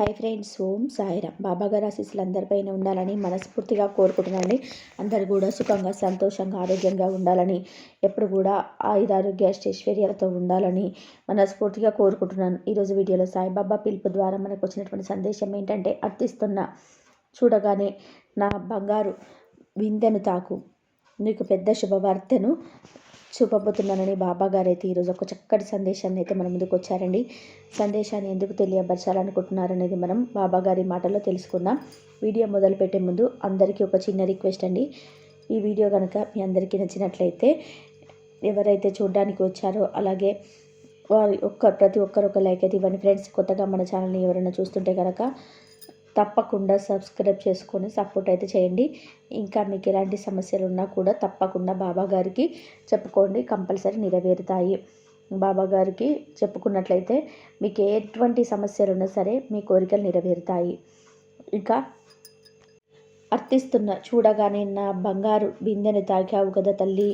Hi friends ఓం సాయిరామ్. బాబాగారు ఆశీస్సులు అందరిపైన ఉండాలని మనస్ఫూర్తిగా కోరుకుంటున్నాండి అందరు కూడా సుఖంగా సంతోషంగా ఆరోగ్యంగా ఉండాలని ఎప్పుడు కూడా ఆయుధారోగ్య ఐశ్వర్యాలతో ఉండాలని మనస్ఫూర్తిగా కోరుకుంటున్నాను. ఈరోజు వీడియోలో సాయిబాబా పిలుపు ద్వారా మనకు వచ్చినటువంటి సందేశం ఏంటంటే అర్థిస్తున్న చూడగానే నా బంగారు విందెను తాకు నీకు పెద్ద శుభవార్తను చూపబోతున్నానని బాబా గారు అయితే ఈరోజు ఒక చక్కటి సందేశాన్ని అయితే మన ముందుకు వచ్చారండి. సందేశాన్ని ఎందుకు తెలియపరచాలనుకుంటున్నారనేది మనం బాబా గారి మాటల్లో తెలుసుకుందాం. వీడియో మొదలుపెట్టే ముందు అందరికీ ఒక చిన్న రిక్వెస్ట్ అండి. ఈ వీడియో కనుక మీ అందరికీ నచ్చినట్లయితే ఎవరైతే చూడడానికి వచ్చారో అలాగే వారి ఒక్క ప్రతి ఒక్కరు ఒక లైక్ అయితే ఇవ్వండి. ఫ్రెండ్స్ కొత్తగా మన ఛానల్ని ఎవరైనా చూస్తుంటే కనుక తప్పకుండా సబ్స్క్రైబ్ చేసుకొని సపోర్ట్ అయితే చేయండి. ఇంకా మీకు ఎలాంటి సమస్యలు ఉన్నా కూడా తప్పకుండా బాబా గారికి చెప్పుకోండి. కంపల్సరీ నెరవేరుతాయి. బాబా గారికి చెప్పుకున్నట్లయితే మీకు ఎటువంటి సమస్యలు ఉన్నా సరే మీ కోరికలు నెరవేరుతాయి. ఇంకా అర్థిస్తున్న చూడగానే నా బంగారు బిందెని తాకావు కదా తల్లి.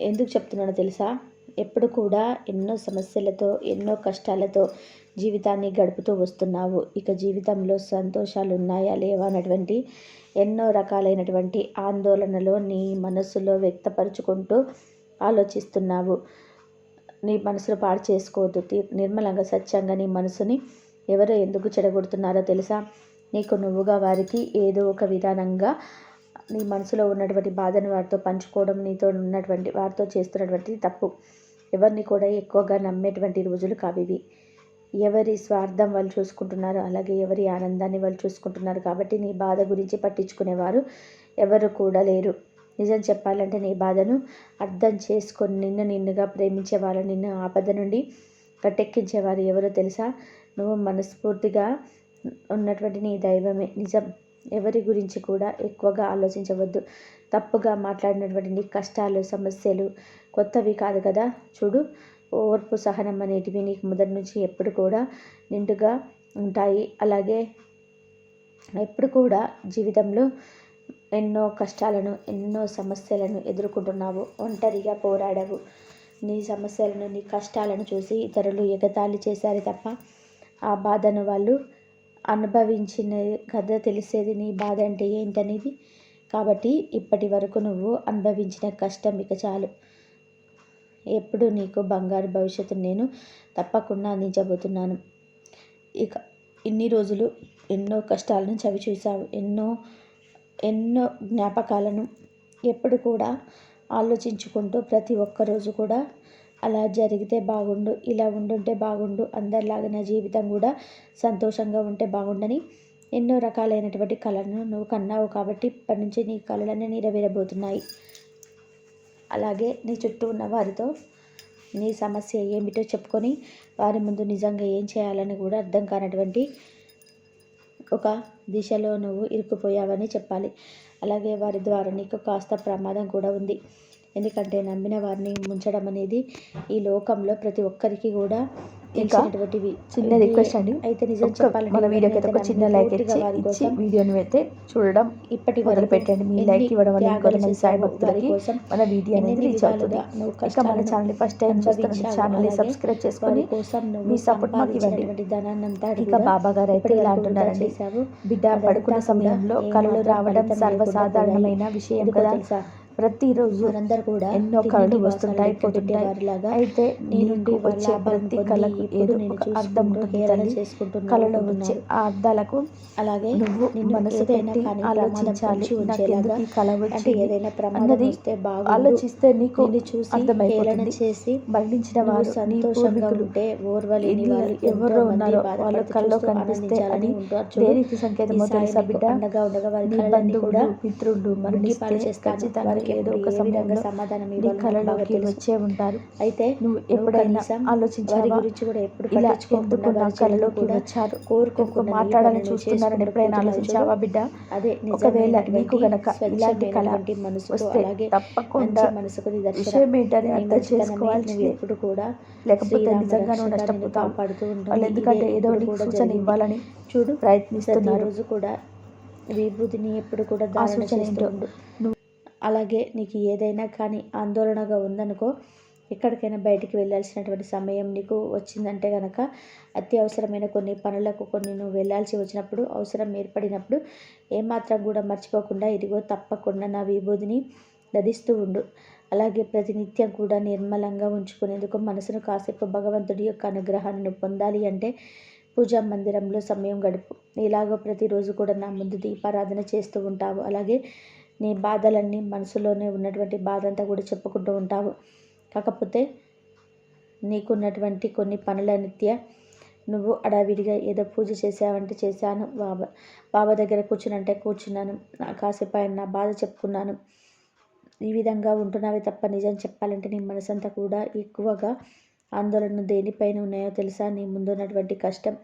ఎందుకు చెప్తున్నానో తెలుసా? ఎప్పుడు కూడా ఎన్నో సమస్యలతో ఎన్నో కష్టాలతో జీవితాన్ని గడుపుతూ వస్తున్నావు. ఇక జీవితంలో సంతోషాలు ఉన్నాయా లేవా అన్నటువంటి ఎన్నో రకాలైనటువంటి ఆందోళనలో నీ మనసులో వ్యక్తపరుచుకుంటూ ఆలోచిస్తున్నావు. నీ మనసులో పాడు చేసుకోవద్దు. నిర్మలంగా సత్యంగా నీ మనసుని ఎవరో ఎందుకు చెడగొడుతున్నారో తెలుసా? నీకు నువ్వుగా వారికి ఏదో ఒక విధానంగా నీ మనసులో ఉన్నటువంటి బాధను వారితో పంచుకోవడం నీతో ఉన్నటువంటి వారితో చేస్తున్నటువంటి తప్పు ఎవరిని కూడా ఎక్కువగా నమ్మేటువంటి రోజులు కావివి. ఎవరి స్వార్థం వాళ్ళు చూసుకుంటున్నారు అలాగే ఎవరి ఆనందాన్ని వాళ్ళు చూసుకుంటున్నారు కాబట్టి నీ బాధ గురించి పట్టించుకునేవారు ఎవరు కూడా లేరు. నిజం చెప్పాలంటే నీ బాధను అర్థం చేసుకొని నిన్ను నిన్నుగా ప్రేమించే వాళ్ళు నిన్ను ఆపద నుండి కట్టెక్కించేవారు ఎవరో తెలుసా? నువ్వు మనస్ఫూర్తిగా ఉన్నటువంటి నీ దైవమే. నిజం. ఎవరి గురించి కూడా ఎక్కువగా ఆలోచించవద్దు. తప్పుగా మాట్లాడినటువంటి నీ కష్టాలు సమస్యలు కొత్తవి కాదు కదా? చూడు ఓర్పు సహనం అనేటివి నీకు మొదటి నుంచి ఎప్పుడు కూడా నిండుగా ఉంటాయి. అలాగే ఎప్పుడు కూడా జీవితంలో ఎన్నో కష్టాలను ఎన్నో సమస్యలను ఎదుర్కొంటున్నావు. ఒంటరిగా పోరాడవు. నీ సమస్యలను నీ కష్టాలను చూసి ఇతరులు ఎగతాళి చేశారు తప్ప ఆ బాధను వాళ్ళు అనుభవించిన కథ తెలిసేది నీ బాధ అంటే ఏంటనేది? కాబట్టి ఇప్పటి వరకు నువ్వు అనుభవించిన కష్టం ఇక చాలు. ఎప్పుడు నీకు బంగారు భవిష్యత్తు నేను తప్పకుండా అందించబోతున్నాను. ఇక ఇన్ని రోజులు ఎన్నో కష్టాలను చవి చూసావు ఎన్నో ఎన్నో జ్ఞాపకాలను ఎప్పుడు కూడా ఆలోచించుకుంటూ ప్రతి ఒక్కరోజు కూడా అలా జరిగితే బాగుండు ఇలా ఉండుంటే బాగుండు అందరిలాగా నా జీవితం కూడా సంతోషంగా ఉంటే బాగుండని ఎన్నో రకాలైనటువంటి కళలను నువ్వు కన్నావు కాబట్టి ఇప్పటి నుంచి నీ కళలన్నీ నెరవేరబోతున్నాయి. అలాగే నీ చుట్టూ ఉన్న వారితో నీ సమస్య ఏమిటో చెప్పుకొని వారి ముందు నిజంగా ఏం చేయాలని కూడా అర్థం కానటువంటి ఒక దిశలో నువ్వు ఇరుక్కుపోయావని చెప్పాలి. అలాగే వారి ద్వారా నీకు కాస్త ప్రమాదం కూడా ఉంది. ఎందుకంటే నమ్మిన వారిని ముంచడం అనేది ఈ లోకంలో ప్రతి ఒక్కరికి కూడా తెలిసినటువంటివి చిన్న రిక్వెస్ట్ అండి. అయితే నిజం చెప్పాలంటే మన వీడియోకి అయితే ఒక చిన్న లైక్ ఇచ్చి కోసం వీడియోని అయితే చూడడం ఇప్పటి మొదలు పెట్టండి మీ లైక్ ఇవ్వడం వల్ల ఇంకొంతమంది సాయి భక్తులకి మన వీడియో అనేది రీచ్ అవుతుంది. ఇక మన ఛానల్ ఫస్ట్ టైం చూస్తున్న. ఛానల్ని సబ్స్క్రైబ్ చేసుకొని మీ సపోర్ట్ మాకు ఇవ్వండి. ఇక బాబా గారు అయితే ఇలా అంటున్నారండి. బిడ్డ పడుకున్న సమయంలో కళలు రావడం సర్వసాధారణమైన విషయం కదా? ప్రతిరోజు మనందరూ కూడా ఎన్నో కళలు వస్తుంటాయి పోతుంటాయి వారిలాగా అయితే నీ నుండి నీకు వచ్చే ప్రతి కళకు ఏదో నేను ఒక అర్థం ఉంటుంది కళలో వచ్చే. ఆ అర్థాలకు అలాగే నువ్వు మనసు పెట్టి ఆలోచించాలి ఉంచేలాగా ఈ కళ అంటే వచ్చింది ఏదైనా ప్రమాదం వస్తే బాగుండు ఆలోచిస్తే నీకు చూసి అర్థమైపోతుంది చేసి మరణించిన వారు సంతోషంగా ఉంటే ఓర్వలేని వారు ఎవరో ఉన్నారో వాళ్ళ కళ్ళలో కనిపిస్తే చూడు. దేనికి సంకేతమో తెలుసా బిడ్డ ఉండగా వారి బంధువులు కూడా మిత్రులు మరణిస్తే పాలు వారికి ఏదో ఒక సమయంలో సమాధానం నీ కళలోకి వచ్చే ఉంటారు అయితే నువ్వు ఎప్పుడైనా ఆలోచించావా గురించి కూడా ఎప్పుడు ఇలా ఎందుకు నా కళలోకి కూడా వచ్చారు కోరుకోకుండా నీ మాట్లాడాలని చూస్తున్నారని ఎప్పుడైనా ఆలోచించావా. బిడ్డ అదే ఒకవేళ నీకు గనక ఇలాంటి కళ స్వచ్ఛమైనటువంటి మనసుతో వస్తే అలాగే తప్పకుండా మంచి మనసుకు నిదర్శనం. విషయం ఏంటని అర్థం నువ్వు ఎప్పుడు కూడా లేకపోతే నిజంగా నువ్వు నష్టపోతావు కాపాడుతూ ఉంటుంది. వాళ్ళు ఎందుకంటే ఏదో కూడా సూచన. ఇవ్వాలని చూడు ప్రయత్నిస్తున్నారు ప్రతిరోజు కూడా విభూతిని ఎప్పుడు కూడా ఆ అలాగే నీకు ఏదైనా కానీ ఆందోళనగా ఉందనుకో ఎక్కడికైనా బయటికి వెళ్ళాల్సినటువంటి సమయం నీకు వచ్చిందంటే కనుక అత్యవసరమైన కొన్ని పనులకు కొన్ని నువ్వు వెళ్ళాల్సి వచ్చినప్పుడు అవసరం ఏర్పడినప్పుడు ఏమాత్రం కూడా మర్చిపోకుండా ఇదిగో తప్పకుండా నా విభూతిని ధరిస్తూ ఉండు. అలాగే ప్రతినిత్యం కూడా నిర్మలంగా ఉంచుకునేందుకు మనసును కాసేపు భగవంతుడి యొక్క అనుగ్రహాన్ని పొందాలి అంటే పూజా మందిరంలో సమయం గడుపు. ఇలాగో ప్రతిరోజు కూడా నా ముందు దీపారాధన చేస్తూ ఉంటావు. అలాగే నీ బాధలన్నీ మనసులోనే ఉన్నటువంటి బాధ అంతా కూడా చెప్పుకుంటూ ఉంటావు. కాకపోతే నీకున్నటువంటి కొన్ని పనుల నిత్య నువ్వు అడావిడిగా ఏదో పూజ చేసావంటే చేశాను. బాబా బాబా దగ్గర కూర్చునంటే కూర్చున్నాను. నా కాసేపు ఆయన నా బాధ చెప్పుకున్నాను. ఈ విధంగా ఉంటున్నావే తప్ప నిజం చెప్పాలంటే నీ మనసంతా కూడా ఎక్కువగా ఆందోళన దేనిపైన ఉన్నాయో తెలుసా? నీ ముందున్నటువంటి కష్టం.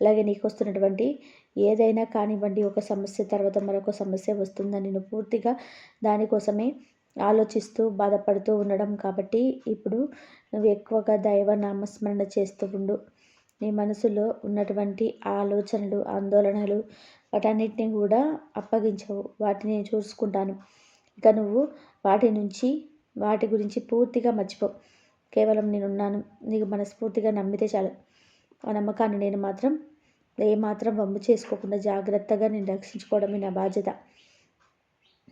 అలాగే నీకు వస్తున్నటువంటి ఏదైనా కానివ్వండి ఒక సమస్య తర్వాత మరొక సమస్య వస్తుందని నేను పూర్తిగా దానికోసమే ఆలోచిస్తూ బాధపడుతూ ఉండడం కాబట్టి ఇప్పుడు నువ్వు ఎక్కువగా దైవ నామస్మరణ చేస్తూ ఉండు. నీ మనసులో ఉన్నటువంటి ఆలోచనలు ఆందోళనలు వాటన్నిటిని కూడా అప్పగించవు. వాటిని నేను చూసుకుంటాను. ఇక నువ్వు వాటి నుంచి వాటి గురించి పూర్తిగా మర్చిపో. కేవలం నేనున్నాను. నీకు మనస్ఫూర్తిగా నమ్మితే చాలు. ఆ నమ్మకాన్ని నేను మాత్రం ఏమాత్రం వమ్ము చేసుకోకుండా జాగ్రత్తగా నేను రక్షించుకోవడమే నా బాధ్యత.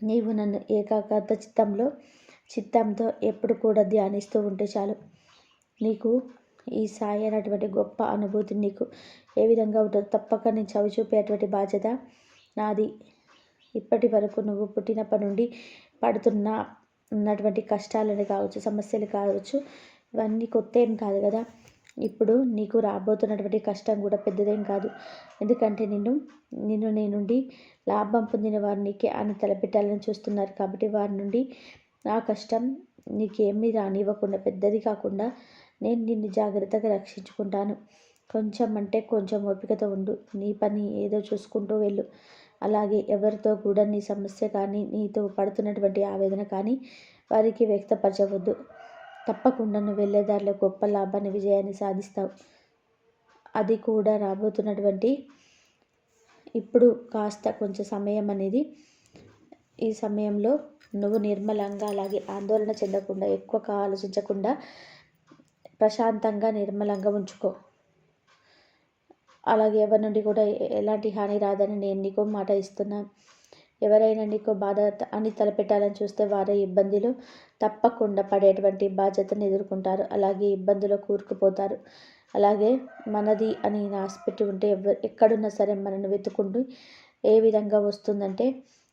నీవు నన్ను ఏకాగ్రత చిత్తంలో చిత్తంతో ఎప్పుడు కూడా ధ్యానిస్తూ ఉంటే చాలు. నీకు ఈ సాయి అనేటువంటి గొప్ప అనుభూతి నీకు ఏ విధంగా ఉంటుందో తప్పక నేను చవి చూపేటువంటి బాధ్యత నాది. ఇప్పటి వరకు నువ్వు పుట్టినప్పటి నుండి పడుతున్న ఉన్నటువంటి కష్టాలని కావచ్చు సమస్యలు కావచ్చు ఇవన్నీ కొత్త ఏం కాదు కదా. ఇప్పుడు నీకు రాబోతున్నటువంటి కష్టం కూడా పెద్దదేం కాదు. ఎందుకంటే నిన్ను నిన్ను నీ నుండి లాభం పొందిన వారికి అని తలపెట్టాలని చూస్తున్నారు. కాబట్టి వారి నుండి ఆ కష్టం నీకేమీ రానివ్వకుండా పెద్దది కాకుండా నేను నిన్ను జాగ్రత్తగా రక్షించుకుంటాను. కొంచెం అంటే కొంచెం ఓపికతో ఉండు. నీ పని ఏదో చూసుకుంటూ వెళ్ళు. అలాగే ఎవరితో కూడా నీ సమస్య కానీ నీతో పడుతున్నటువంటి ఆవేదన కానీ వారికి వ్యక్తపరచవద్దు. తప్పకుండా నువ్వు వెళ్ళే దారిలో గొప్ప లాభాన్ని విజయాన్ని సాధిస్తావు. అది కూడా రాబోతున్నటువంటి ఇప్పుడు కాస్త కొంచెం సమయం అనేది. ఈ సమయంలో నువ్వు నిర్మలంగా అలాగే ఆందోళన చెందకుండా ఎక్కువ ఆలోచించకుండా ప్రశాంతంగా నిర్మలంగా ఉంచుకో. అలాగే ఎవరి నుండి కూడా ఎలాంటి హాని రాదని నేను నీకు మాట ఇస్తున్నా. ఎవరైనా నీకు బాధ అని తలపెట్టాలని చూస్తే వారే ఇబ్బందులు తప్పకుండా పడేటువంటి బాధ్యతను ఎదుర్కొంటారు. అలాగే ఇబ్బందులు కూరుకుపోతారు. అలాగే మనది అని ఆశపెట్టి ఉంటే ఎవరు ఎక్కడున్నా సరే మనను వెతుకుంటూ ఏ విధంగా వస్తుందంటే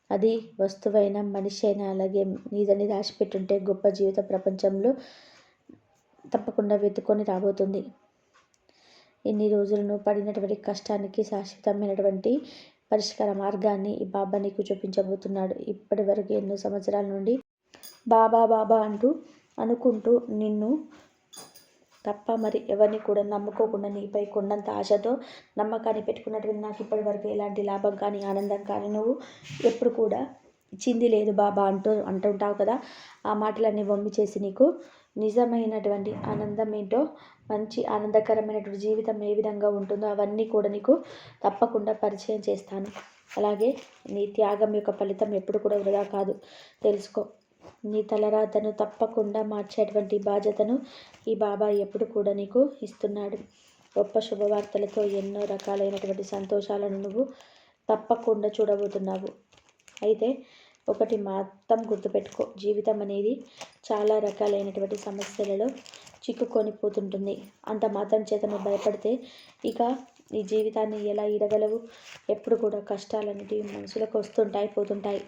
అది వస్తువైన మనిషి అయినా అలాగే నీదని రాసిపెట్టుంటే గొప్ప జీవిత ప్రపంచంలో తప్పకుండా వెతుకొని రాబోతుంది. ఇన్ని రోజులు నువ్వు పడినటువంటి కష్టానికి శాశ్వతమైనటువంటి పరిష్కార మార్గాన్ని ఈ బాబా నీకు చూపించబోతున్నాడు. ఇప్పటి వరకు ఎన్నో సంవత్సరాల నుండి బాబా బాబా అంటూ అనుకుంటూ నిన్ను తప్ప మరి ఎవరిని కూడా నమ్ముకోకుండా నీపై కొండంత ఆశతో నమ్మకాన్ని పెట్టుకున్నటువంటి నాకు ఇప్పటివరకు ఎలాంటి లాభం కానీ ఆనందం కానీ నువ్వు ఎప్పుడు కూడా ఇచ్చింది లేదు బాబా అంటూ అంటుంటావు కదా ఆ మాటలన్నీ వమ్మి చేసి నీకు నిజమైనటువంటి ఆనందం ఏంటో మంచి ఆనందకరమైనటువంటి జీవితం ఏ విధంగా ఉంటుందో అవన్నీ కూడా నీకు తప్పకుండా పరిచయం చేస్తాను. అలాగే నీ త్యాగం యొక్క ఫలితం ఎప్పుడు కూడా వృధా కాదు. తెలుసుకో నీ తలరాతను తప్పకుండా మార్చేటువంటి బాధ్యతను ఈ బాబా ఎప్పుడు కూడా నీకు ఇస్తున్నాడు. గొప్ప శుభవార్తలతో ఎన్నో రకాలైనటువంటి సంతోషాలను నువ్వు తప్పకుండా చూడబోతున్నావు. అయితే ఒకటి మాత్రం గుర్తుపెట్టుకో. జీవితం అనేది చాలా రకాలైనటువంటి సమస్యలలో చిక్కుకొని పోతుంటుంది అంత మాత్రం చేత నువ్వు భయపడితే ఇక ఈ జీవితాన్ని ఎలా ఇడగలవు ఎప్పుడు కూడా కష్టాలు అనేటివి మనుషులకు వస్తుంటాయి పోతుంటాయి.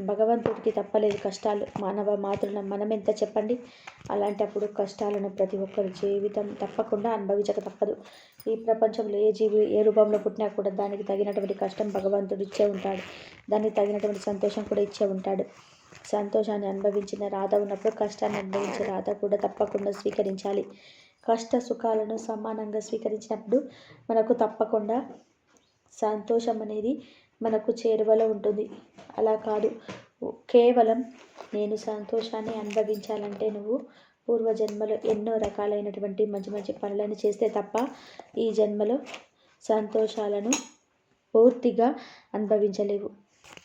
భగవంతుడికి తప్పలేదు కష్టాలు. మానవ మాతృన మనం ఎంత చెప్పండి? అలాంటప్పుడు కష్టాలను ప్రతి ఒక్కరి జీవితం తప్పకుండా అనుభవించక తప్పదు. ఈ ప్రపంచంలో ఏ జీవి ఏ రూపంలో పుట్టినా కూడా దానికి తగినటువంటి కష్టం భగవంతుడు ఇచ్చే ఉంటాడు. దానికి తగినటువంటి సంతోషం కూడా ఇచ్చే ఉంటాడు. సంతోషాన్ని అనుభవించిన రాధ ఉన్నప్పుడు కష్టాన్ని అనుభవించే రాధ కూడా తప్పకుండా స్వీకరించాలి. కష్ట సుఖాలను సమానంగా స్వీకరించినప్పుడు మనకు తప్పకుండా సంతోషం అనేది మనకు చేరువలో ఉంటుంది. అలా కాదు. కేవలం నేను సంతోషాన్ని అనుభవించాలంటే నువ్వు పూర్వజన్మలో ఎన్నో రకాలైనటువంటి మంచి మంచి పనులను చేస్తే తప్ప ఈ జన్మలో సంతోషాలను పూర్తిగా అనుభవించలేవు.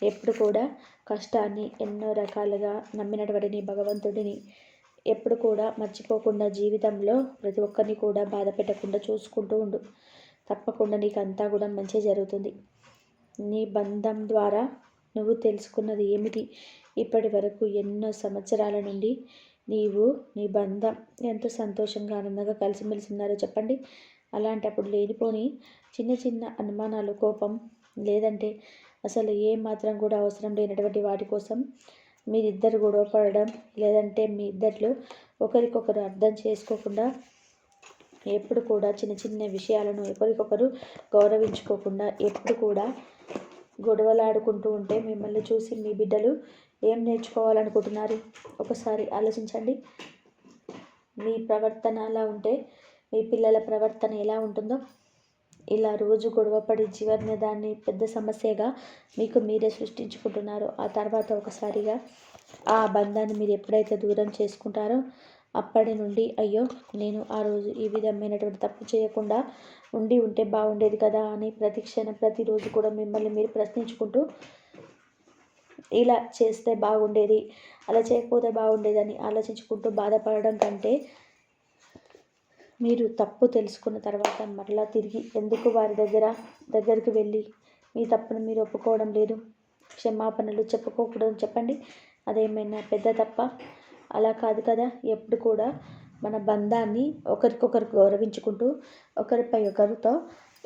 ఎప్పుడు కూడా కష్టాన్ని ఎన్నో రకాలుగా నమ్మినటువంటి భగవంతుడిని ఎప్పుడు కూడా మర్చిపోకుండా జీవితంలో ప్రతి ఒక్కరిని కూడా బాధ పెట్టకుండా చూసుకుంటూ ఉండు. తప్పకుండా నీకు అంతా కూడా మంచి జరుగుతుంది. నీ బంధం ద్వారా నువ్వు తెలుసుకున్నది ఏమిటి? ఇప్పటి వరకు ఎన్నో సంవత్సరాల నుండి నీవు నీ బంధం ఎంత సంతోషంగా ఆనందంగా కలిసిమెలిసి ఉన్నారో చెప్పండి. అలాంటప్పుడు లేనిపోని చిన్న చిన్న అనుమానాలు కోపం లేదంటే అసలు ఏ మాత్రం కూడా అవసరం లేనటువంటి వాటి కోసం మీరిద్దరు గొడవ పడడం లేదంటే మీ ఇద్దరిలో ఒకరికొకరు అర్థం చేసుకోకుండా ఎప్పుడు కూడా చిన్న చిన్న విషయాలను ఒకరికొకరు గౌరవించుకోకుండా ఎప్పుడు కూడా గొడవలాడుకుంటూ ఉంటే మిమ్మల్ని చూసి మీ బిడ్డలు ఏం నేర్చుకోవాలనుకుంటున్నారు? ఒకసారి ఆలోచించండి. మీ ప్రవర్తన అలా ఉంటే మీ పిల్లల ప్రవర్తన ఎలా ఉంటుందో. ఇలా రోజు గొడవపడి జీవన దాన్ని పెద్ద సమస్యగా మీకు మీరే సృష్టించుకుంటున్నారు. ఆ తర్వాత ఒకసారిగా ఆ బంధాన్ని మీరు ఎప్పుడైతే దూరం చేసుకుంటారో అప్పటి నుండి అయ్యో నేను ఆ రోజు ఈ విధమైనటువంటి తప్పు చేయకుండా ఉండి ఉంటే బాగుండేది కదా అని ప్రతిక్షణం ప్రతిరోజు కూడా మిమ్మల్ని మీరు ప్రశ్నించుకుంటూ ఇలా చేస్తే బాగుండేది అలా చేయకపోతే బాగుండేదని ఆలోచించుకుంటూ బాధపడడం కంటే మీరు తప్పు తెలుసుకున్న తర్వాత మరలా తిరిగి ఎందుకు వారి దగ్గర దగ్గరికి వెళ్ళి మీ తప్పును మీరు ఒప్పుకోవడం లేదు? క్షమాపణలు చెప్పుకోకూడదు చెప్పండి. అదేమైనా పెద్ద తప్ప? అలా కాదు కదా. ఎప్పుడు కూడా మన బంధాన్ని ఒకరికొకరు గౌరవించుకుంటూ ఒకరిపై ఒకరితో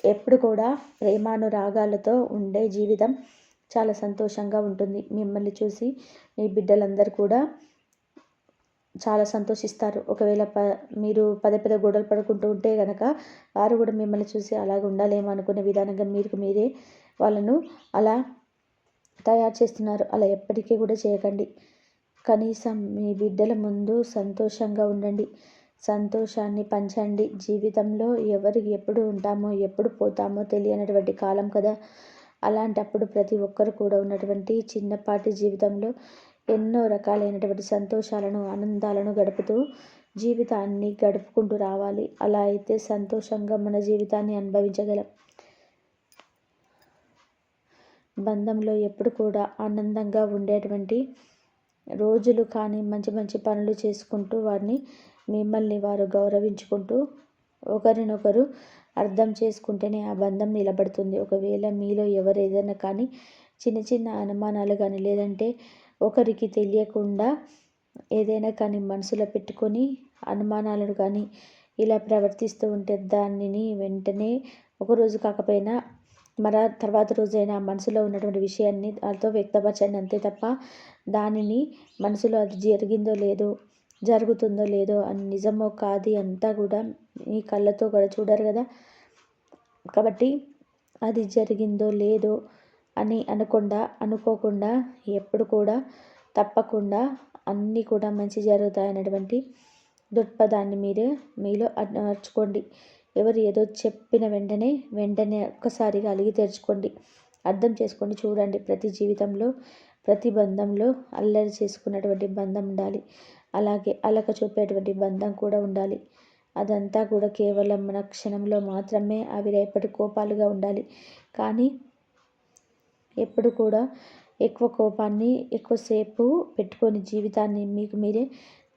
ఎప్పుడు కూడా ప్రేమానురాగాలతో ఉండే జీవితం చాలా సంతోషంగా ఉంటుంది. మిమ్మల్ని చూసి మీ బిడ్డలందరూ కూడా చాలా సంతోషిస్తారు. ఒకవేళ ప మీరు పదే పదే గొడవలు పడుకుంటూ ఉంటే కనుక వారు కూడా మిమ్మల్ని చూసి అలాగ ఉండాలేమో అనుకునే విధానంగా మీరు మీరే వాళ్ళను అలా తయారు చేస్తున్నారు. అలా ఎప్పటికీ కూడా చేయకండి. కనీసం మీ బిడ్డల ముందు సంతోషంగా ఉండండి. సంతోషాన్ని పంచండి. జీవితంలో ఎవరికి ఎప్పుడు ఉంటామో ఎప్పుడు పోతామో తెలియనటువంటి కాలం కదా. అలాంటప్పుడు ప్రతి ఒక్కరు కూడా ఉన్నటువంటి చిన్నపాటి జీవితంలో ఎన్నో రకాలైనటువంటి సంతోషాలను ఆనందాలను గడుపుతూ జీవితాన్ని గడుపుకుంటూ రావాలి. అలా అయితే సంతోషంగా మన జీవితాన్ని అనుభవించగలం. బంధంలో ఎప్పుడు కూడా ఆనందంగా ఉండేటువంటి రోజులు కానీ మంచి మంచి పనులు చేసుకుంటూ వారిని మిమ్మల్ని వారు గౌరవించుకుంటూ ఒకరినొకరు అర్థం చేసుకుంటేనే ఆ బంధం నిలబడుతుంది. ఒకవేళ మీలో ఎవరు ఏదైనా కానీ చిన్న చిన్న అనుమానాలు కానీ లేదంటే ఒకరికి తెలియకుండా ఏదైనా కానీ మనసులో పెట్టుకొని అనుమానాలను కానీ ఇలా ప్రవర్తిస్తూ ఉంటే దానిని వెంటనే ఒకరోజు కాకపోయినా మన తర్వాత రోజైనా మనసులో ఉన్నటువంటి విషయాన్ని వాళ్ళతో వ్యక్తపరచండి అంతే తప్ప దానిని మనసులో అది జరిగిందో లేదో జరుగుతుందో లేదో అని నిజమో కాదు అంతా కూడా మీ కళ్ళతో కూడా చూడరు కదా. కాబట్టి అది జరిగిందో లేదో అని అనకుండా అనుకోకుండా ఎప్పుడు కూడా తప్పకుండా అన్నీ కూడా మంచి జరుగుతాయనేటువంటి దృక్పథాన్ని మీరే మీలో అర్చుకోండి ఎవరు ఏదో చెప్పిన వెంటనే వెంటనే ఒక్కసారిగా అలిగి తెరుచుకోండి. అర్థం చేసుకోండి చూడండి. ప్రతి జీవితంలో ప్రతి బంధంలో అల్లరి చేసుకున్నటువంటి బంధం ఉండాలి. అలాగే అలక చూపేటువంటి బంధం కూడా ఉండాలి. అదంతా కూడా కేవలం మన క్షణంలో మాత్రమే అవి రేపటి కోపాలుగా ఉండాలి. కానీ ఎప్పుడు కూడా ఎక్కువ కోపాన్ని ఎక్కువసేపు పెట్టుకొని జీవితాన్ని మీకు మీరే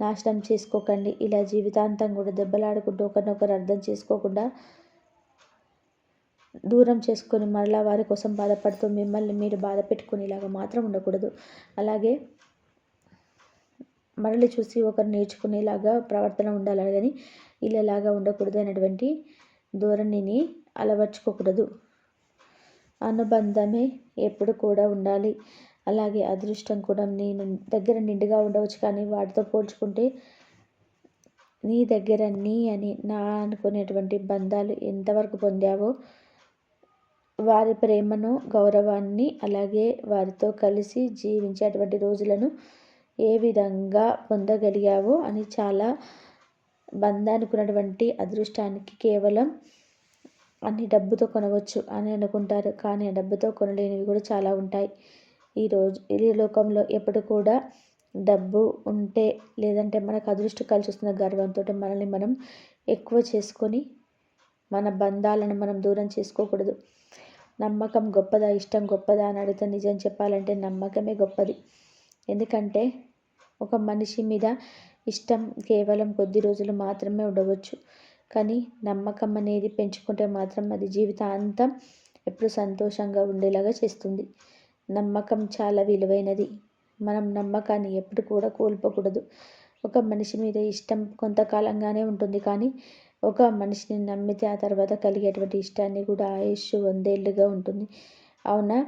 నాశనం చేసుకోకండి. ఇలా జీవితాంతం కూడా దెబ్బలాడుకుంటూ ఒకరినొకరు అర్థం చేసుకోకుండా దూరం చేసుకొని మరలా వారి కోసం బాధపడుతూ మిమ్మల్ని మీరు బాధ పెట్టుకునేలాగా మాత్రం ఉండకూడదు. అలాగే మరలి చూసి ఒకరు నేర్చుకునేలాగా ప్రవర్తన ఉండాలి కానీ ఇలాగా ఉండకూడదు అనేటువంటి ధోరణిని అలవర్చుకోకూడదు. అనుబంధమే ఎప్పుడు కూడా ఉండాలి. అలాగే అదృష్టం కూడా నేను దగ్గర నిండుగా ఉండవచ్చు కానీ వాటితో పోల్చుకుంటే నీ దగ్గర నీ అని నా అనుకునేటువంటి బంధాలు ఎంతవరకు పొందావో వారి ప్రేమను గౌరవాన్ని అలాగే వారితో కలిసి జీవించేటువంటి రోజులను ఏ విధంగా పొందగలిగావో అని చాలా బంధానుకున్నటువంటి అదృష్టానికి కేవలం అన్ని డబ్బుతో కొనవచ్చు అని అనుకుంటారు. కానీ ఆ డబ్బుతో కొనలేనివి కూడా చాలా ఉంటాయి. ఈరోజు ఈ లోకంలో ఎప్పుడు కూడా డబ్బు ఉంటే లేదంటే మనకు అదృష్టం కలిసి వస్తున్న గర్వంతో మనల్ని మనం ఎక్కువ చేసుకొని మన బంధాలను మనం దూరం చేసుకోకూడదు. నమ్మకం గొప్పదా ఇష్టం గొప్పదా అని అడిగితే నిజం చెప్పాలంటే నమ్మకమే గొప్పది. ఎందుకంటే ఒక మనిషి మీద ఇష్టం కేవలం కొద్ది రోజులు మాత్రమే ఉండవచ్చు. కానీ నమ్మకం అనేది పెంచుకుంటే మాత్రం అది జీవితాంతం ఎప్పుడు సంతోషంగా ఉండేలాగా చేస్తుంది. నమ్మకం చాలా విలువైనది. మనం నమ్మకాన్ని ఎప్పుడు కూడా కోల్పోకూడదు. ఒక మనిషి మీద ఇష్టం కొంతకాలంగానే ఉంటుంది. కానీ ఒక మనిషిని నమ్మితే ఆ తర్వాత కలిగేటువంటి ఇష్టాన్ని కూడా ఆయుష్ వందేళ్ళుగా ఉంటుంది. అవునా?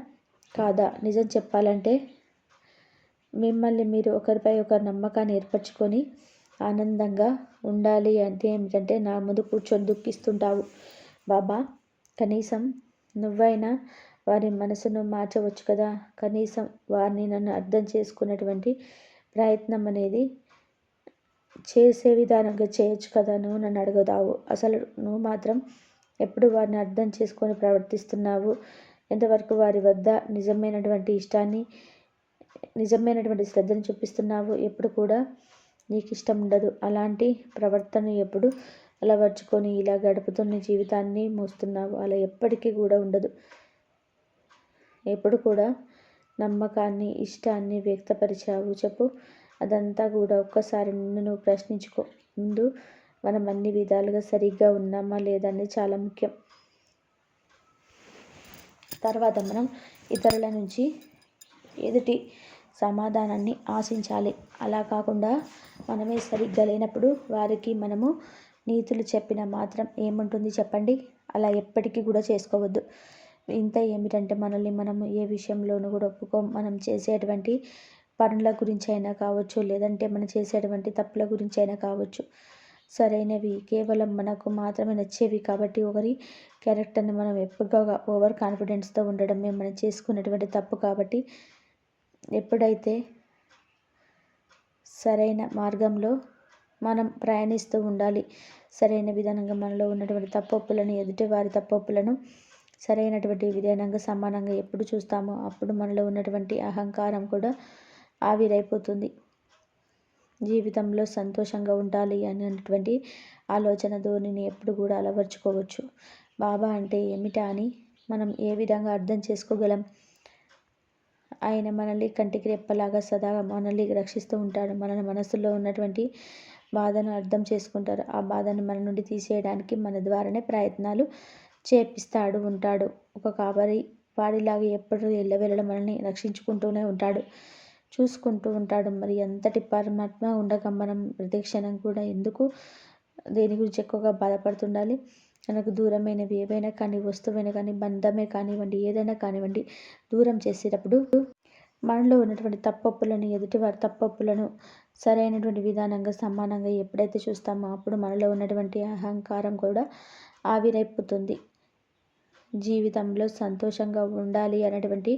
కాదా? నిజం చెప్పాలంటే మిమ్మల్ని మీరు ఒకరిపై ఒకరు నమ్మకాన్ని ఏర్పరచుకొని ఆనందంగా ఉండాలి అంటే ఏమిటంటే నా ముందు కూర్చొని దుఃఖిస్తుంటావు. బాబా కనీసం నువ్వైనా వారి మనసును మార్చవచ్చు కదా? కనీసం వారిని నన్ను అర్థం చేసుకునేటువంటి ప్రయత్నం అనేది చేసే విధానంగా చేయొచ్చు కదా నువ్వు నన్ను అడగదావు అసలు నువ్వు మాత్రం ఎప్పుడు వారిని అర్థం చేసుకొని ప్రవర్తిస్తున్నావు? ఎంతవరకు వారి వద్ద నిజమైనటువంటి ఇష్టాన్ని నిజమైనటువంటి శ్రద్ధను చూపిస్తున్నావు? ఎప్పుడు కూడా నీకు ఇష్టం ఉండదు. అలాంటి ప్రవర్తన ఎప్పుడు అలవర్చుకొని ఇలా గడుపుతున్న జీవితాన్ని మోస్తున్నావు. అలా ఎప్పటికీ కూడా ఉండదు. ఎప్పుడు కూడా నమ్మకాన్ని ఇష్టాన్ని వ్యక్తపరిచావు. చెప్పు. అదంతా కూడా ఒక్కసారి నిన్ను నువ్వు ప్రశ్నించుకో. ముందు మనం అన్ని విధాలుగా సరిగ్గా ఉన్నామా లేదనేది చాలా ముఖ్యం. తర్వాత మనం ఇతరుల నుంచి ఎదుటి సమాధానాన్ని ఆశించాలి. అలా కాకుండా మనమే సరిగ్గా లేనప్పుడు వారికి మనము నీతులు చెప్పిన మాత్రం ఏముంటుంది చెప్పండి? అలా ఎప్పటికీ కూడా చేసుకోవద్దు. ఇంత ఏమిటంటే మనల్ని మనం ఏ విషయంలోనూ కూడా ఒప్పుకో. మనం చేసేటువంటి పనుల గురించి అయినా కావచ్చు లేదంటే మనం చేసేటువంటి తప్పుల గురించి అయినా కావచ్చు. సరైనవి కేవలం మనకు మాత్రమే నచ్చేవి కాబట్టి ఒకరి క్యారెక్టర్ని మనం ఎప్పుడుగా ఓవర్ కాన్ఫిడెన్స్తో ఉండడమే మనం చేసుకున్నటువంటి తప్పు కాబట్టి ఎప్పుడైతే సరైన మార్గంలో మనం ప్రయాణిస్తూ ఉండాలి సరైన విధానంగా మనలో ఉన్నటువంటి తప్పొప్పులను ఎదుటి వారి తప్పొప్పులను సరైనటువంటి విధానంగా సమానంగా ఎప్పుడు చూస్తామో అప్పుడు మనలో ఉన్నటువంటి అహంకారం కూడా ఆవిరైపోతుంది. జీవితంలో సంతోషంగా ఉండాలి అనేటువంటి ఆలోచన ధోనిని ఎప్పుడు కూడా అలవర్చుకోవచ్చు. బాబా అంటే ఏమిటా అని మనం ఏ విధంగా అర్థం చేసుకోగలం? ఆయన మనల్ని కంటికి రెప్పలాగా సదా మనల్ని రక్షిస్తూ ఉంటాడు. మన మనసులో ఉన్నటువంటి బాధను అర్థం చేసుకుంటారు. ఆ బాధను మన నుండి తీసేయడానికి మన ద్వారానే ప్రయత్నాలు చేపిస్తాడు ఉంటాడు. ఒక కాబరి వాడిలాగా ఎప్పుడు వెళ్ళవెళ్ళడం మనల్ని రక్షించుకుంటూనే ఉంటాడు. చూసుకుంటూ ఉంటాడు. మరి అంతటి పరమాత్మ ఉండగా మనం ప్రతిక్షణం కూడా ఎందుకు? దేని గురించి ఎక్కువగా బాధపడుతుండాలి? మనకు దూరమైనవి ఏవైనా కానీ వస్తువైనా కానీ బంధమే కానివ్వండి ఏదైనా కానివ్వండి దూరం చేసేటప్పుడు మనలో ఉన్నటువంటి తప్పప్పులను ఎదుటివారి తప్పప్పులను సరైనటువంటి విధానంగా సమానంగా ఎప్పుడైతే చూస్తామో అప్పుడు మనలో ఉన్నటువంటి అహంకారం కూడా ఆవిరైపోతుంది. జీవితంలో సంతోషంగా ఉండాలి అనేటువంటి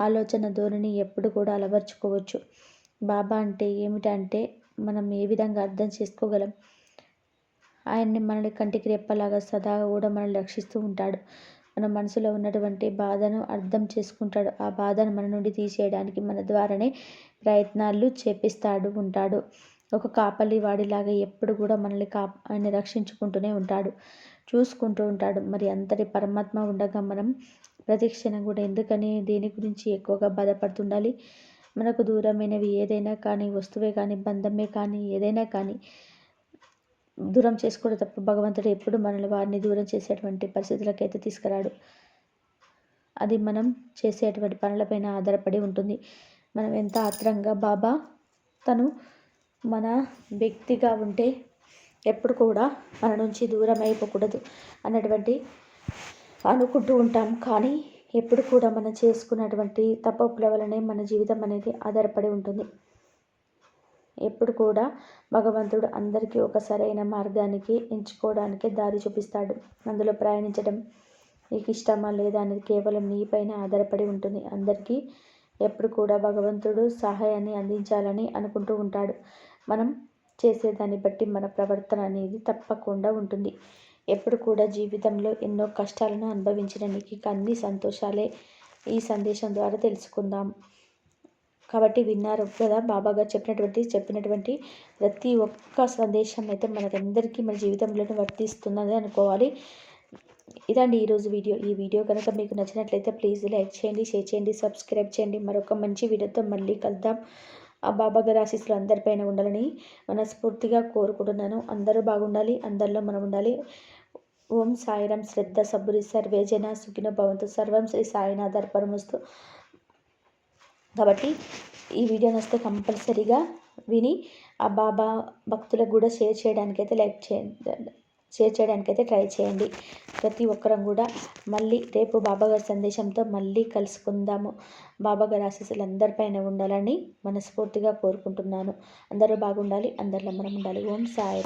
ఆలోచన ధోరణి ఎప్పుడు కూడా అలవర్చుకోవచ్చు. బాబా అంటే ఏమిటంటే మనం ఏ విధంగా అర్థం చేసుకోగలం? ఆయన్ని మనల్ని కంటికి రెప్పలాగా సదా కూడా మనల్ని రక్షిస్తూ ఉంటాడు. మన మనసులో ఉన్నటువంటి బాధను అర్థం చేసుకుంటాడు. ఆ బాధను మన నుండి తీసేయడానికి మన ద్వారానే ప్రయత్నాలు చేపిస్తాడు ఉంటాడు. ఒక కాపలి వాడిలాగా ఎప్పుడు కూడా మనల్ని కా ఆయన రక్షించుకుంటూనే ఉంటాడు. చూసుకుంటూ ఉంటాడు. మరి అంతటి పరమాత్మ ఉండగా మనం ప్రతిక్షణం కూడా ఎందుకని దేని గురించి ఎక్కువగా బాధపడుతుండాలి? మనకు దూరమైనవి ఏదైనా కానీ వస్తువే కానీ బంధమే కానీ ఏదైనా కానీ దూరం చేసుకోవడం తప్ప భగవంతుడు ఎప్పుడు మనల్ని వారిని దూరం చేసేటువంటి పరిస్థితులకైతే తీసుకురాడు. అది మనం చేసేటువంటి పనులపైన ఆధారపడి ఉంటుంది. మనం ఎంత ఆత్రంగా బాబా తను మన వ్యక్తిగా ఉంటే ఎప్పుడు కూడా మన నుంచి దూరం అయిపోకూడదు అన్నటువంటి అనుకుంటూ ఉంటాం. కానీ ఎప్పుడు కూడా మనం చేసుకున్నటువంటి తప్పొప్పుల వలనే మన జీవితం అనేది ఆధారపడి ఉంటుంది. ఎప్పుడు కూడా భగవంతుడు అందరికీ ఒక సరైన మార్గానికి ఎంచుకోవడానికి దారి చూపిస్తాడు. అందులో ప్రయాణించడం నీకు ఇష్టమా లేదా అనేది కేవలం నీపైన ఆధారపడి ఉంటుంది. అందరికీ ఎప్పుడు కూడా భగవంతుడు సహాయాన్ని అందించాలని అనుకుంటూ ఉంటాడు. మనం చేసేదాన్ని బట్టి మన ప్రవర్తన అనేది తప్పకుండా ఉంటుంది. ఎప్పుడు కూడా జీవితంలో ఎన్నో కష్టాలను అనుభవించిన నీకు అన్ని సంతోషాలే ఈ సందేశం ద్వారా తెలుసుకుందాం. కాబట్టి విన్నారు కదా బాబా గారు చెప్పినటువంటి చెప్పినటువంటి ప్రతి ఒక్క సందేశం అయితే మనకందరికీ మన జీవితంలోనే వర్తిస్తున్నది అనుకోవాలి. ఇదండి ఈరోజు వీడియో. ఈ వీడియో కనుక మీకు నచ్చినట్లయితే ప్లీజ్ లైక్ చేయండి షేర్ చేయండి సబ్స్క్రైబ్ చేయండి. మరొక మంచి వీడియోతో మళ్ళీ కలుద్దాం. ఆ బాబా గారి ఆశీస్సులు అందరిపైన ఉండాలని మనస్ఫూర్తిగా కోరుకుంటున్నాను. అందరూ బాగుండాలి అందరిలో మనం ఉండాలి. ఓం సాయిరాం శ్రద్ధ సబ్బురి సర్వే జన సుఖిన భవంతు. సర్వం శ్రీ సాయినాథ్ అర్పణమస్తు కాబట్టి ఈ వీడియో నస్తే కంపల్సరీగా విని ఆ బాబా భక్తులకు కూడా షేర్ చేయడానికైతే లైక్ చేయండి. షేర్ చేయడానికైతే ట్రై చేయండి. ప్రతి ఒక్కరం కూడా మళ్ళీ రేపు బాబాగారి సందేశంతో మళ్ళీ కలుసుకుందాము. బాబాగారి ఆశీస్సులు అందరిపైన ఉండాలని మనస్ఫూర్తిగా కోరుకుంటున్నాను. అందరూ బాగుండాలి అందరిలో మనం ఉండాలి. ఓం సాయి.